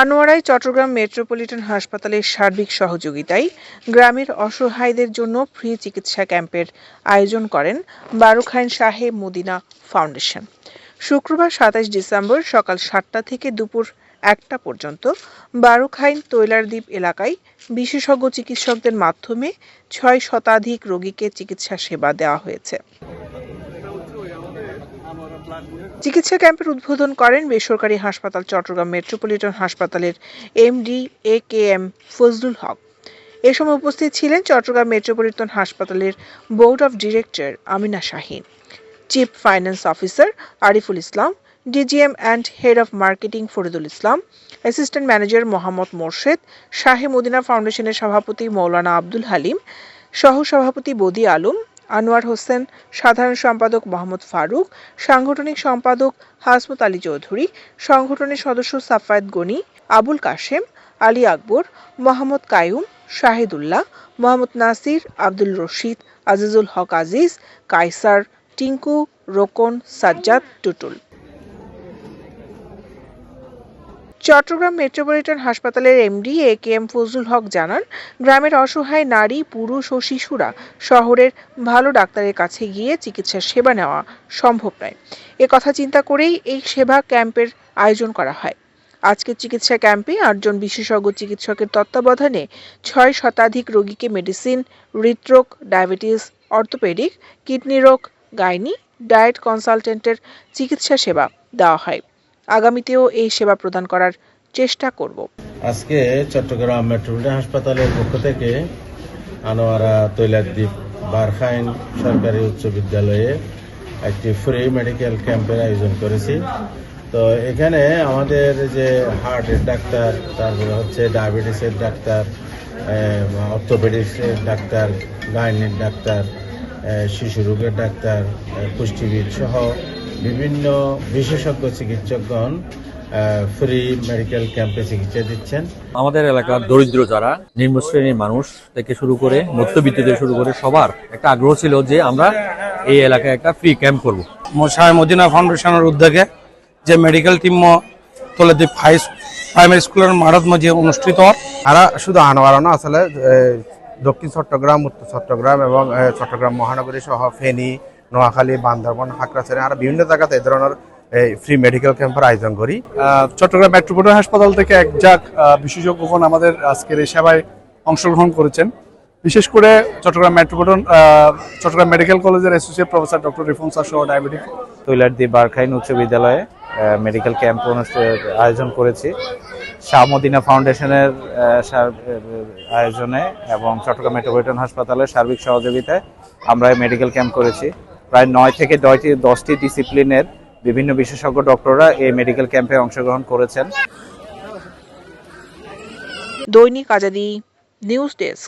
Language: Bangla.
আনোয়ারায় চট্টগ্রাম মেট্রোপলিটন হাসপাতালের সার্বিক সহযোগিতায় গ্রামের অসহায়দের জন্য ফ্রি চিকিৎসা ক্যাম্পের আয়োজন করেন বারুখাইন সাহেব মদিনা ফাউন্ডেশন। শুক্রবার সাতাশ ডিসেম্বর সকাল সাতটা থেকে দুপুর একটা পর্যন্ত বারুখাইন তৈলারদ্বীপ এলাকায় বিশেষজ্ঞ চিকিৎসকদের মাধ্যমে ছয় শতাধিক রোগীকে চিকিৎসা সেবা দেওয়া হয়েছে। চিকিৎসা ক্যাম্পের উদ্বোধন করেন বেসরকারি হাসপাতাল, চট্টগ্রাম মেট্রোপলিটন হাসপাতালের MD A K M Fazlul Haque. এ সময় উপস্থিত ছিলেন চট্টগ্রাম মেট্রোপলিটন হাসপাতালের board of director Amina Shahin, chief finance officer Ariful Islam, DGM and head of marketing Faridul Islam, assistant manager Mohammad Morshed, Shahe Madina ফাউন্ডেশনের সভাপতি মৌলানা আব্দুল হালিম সহ সভাপতি বদি আলম আনোয়ার হোসেন, সাধারণ সম্পাদক মোহাম্মদ ফারুক, সাংগঠনিক সম্পাদক হাসমত আলী চৌধুরী, সংগঠনের সদস্য সাফায়েত গনি, আবুল কাশেম, আলী আকবর, মোহাম্মদ কায়ুম, শাহিদুল্লাহ, মোহাম্মদ নাসির, আব্দুল রশিদ, আজিজুল হক আজিজ কাইসার টিঙ্কু, রোকন, সাজ্জাদ, টুটুল। চট্টগ্রাম মেট্রোপলিটন হাসপাতালের MD A K M Fazlul Haque জানান, গ্রামের অসহায় নারী, পুরুষ ও শিশুরা শহরের ভালো ডাক্তারের কাছে গিয়ে চিকিৎসার সেবা নেওয়া সম্ভব নয়। এ কথা চিন্তা করেই এই সেবা ক্যাম্পের আয়োজন করা হয়। আজকের চিকিৎসা ক্যাম্পে আটজন বিশেষজ্ঞ চিকিৎসকের তত্ত্বাবধানে ছয় শতাধিক রোগীকে মেডিসিন, হৃদরোগ, ডায়াবেটিস, অর্থোপেডিক, কিডনি রোগ, গাইনি, ডায়েট কনসালটেন্টের চিকিৎসা সেবা দেওয়া হয়। আগামীতেও এই সেবা প্রদান করার চেষ্টা করব। আজকে চট্টগ্রাম মেট্রোপলিটন হাসপাতালের পক্ষ থেকে আনোয়ারা তৈলাদ্বীপ বারখাইন সরকারি উচ্চ বিদ্যালয়ে একটি ফ্রি মেডিকেল ক্যাম্পের আয়োজন করেছি। তো এখানে আমাদের যে হার্টের ডাক্তার, তারপরে হচ্ছে ডায়াবেটিসের ডাক্তার অর্থোপেডিক্সের ডাক্তার গাইনির ডাক্তার শিশু রোগের ডাক্তার পুষ্টিবিদ সহ বিভিন্ন বিশেষজ্ঞ চিকিৎসকগণ ফ্রি মেডিকেল ক্যাম্পে চিকিৎসা দিচ্ছেন। আমাদের এলাকার দরিদ্র যারা নিম্ন শ্রেণির মানুষ থেকে শুরু করে মধ্যবিত্ত থেকে শুরু করে সবার একটা আগ্রহ ছিল যে আমরা এই এলাকায় একটা ফ্রি ক্যাম্প করব। মশাই মদিনা ফাউন্ডেশনের উদ্যোগে যে মেডিকেল টিম তোলেদ্বীপ হাই প্রাইমারি স্কুলের মারত মাঝে অনুষ্ঠিত আর শুধু আনোয়ারা না আসলে দক্ষিণ চট্টগ্রাম উত্তর চট্টগ্রাম এবং চট্টগ্রাম মহানগরী সহ ফেনী নোয়াখালী বান্দরবান হাকরাছড়ি আর বিভিন্ন জায়গাতে এই ধরনের এই ফ্রি মেডিকেল ক্যাম্পের আয়োজন করি। চট্টগ্রাম মেট্রোপলিটন হাসপাতাল থেকে এক যাক বিশেষজ্ঞগণ আমাদের আজকের এই সেবায় অংশগ্রহণ করেছেন। বিশেষ করে চট্টগ্রাম মেট্রোপলিটন চট্টগ্রাম মেডিকেল কলেজের associate professor doctor Rifun sir সহ ডায়াবেটিক তৈলারদি বারখাইন উচ্চ বিদ্যালয়ে মেডিকেল ক্যাম্প অনুষ্ঠিত আয়োজন করেছি। শাহমদিনা ফাউন্ডেশনের আহ, সার- আহ, আয়োজনে এবং চট্টগ্রাম মেট্রোপলিটন হাসপাতালের সার্বিক সহযোগিতায় আমরা মেডিকেল ক্যাম্প করেছি। প্রায় নয় থেকে দশটি দশটি ডিসিপ্লিনের বিভিন্ন বিশেষজ্ঞ ডক্টররা এই মেডিকেল ক্যাম্পে অংশগ্রহণ করেছেন। দৈনিক আজাদি নিউজ ডেস্ক।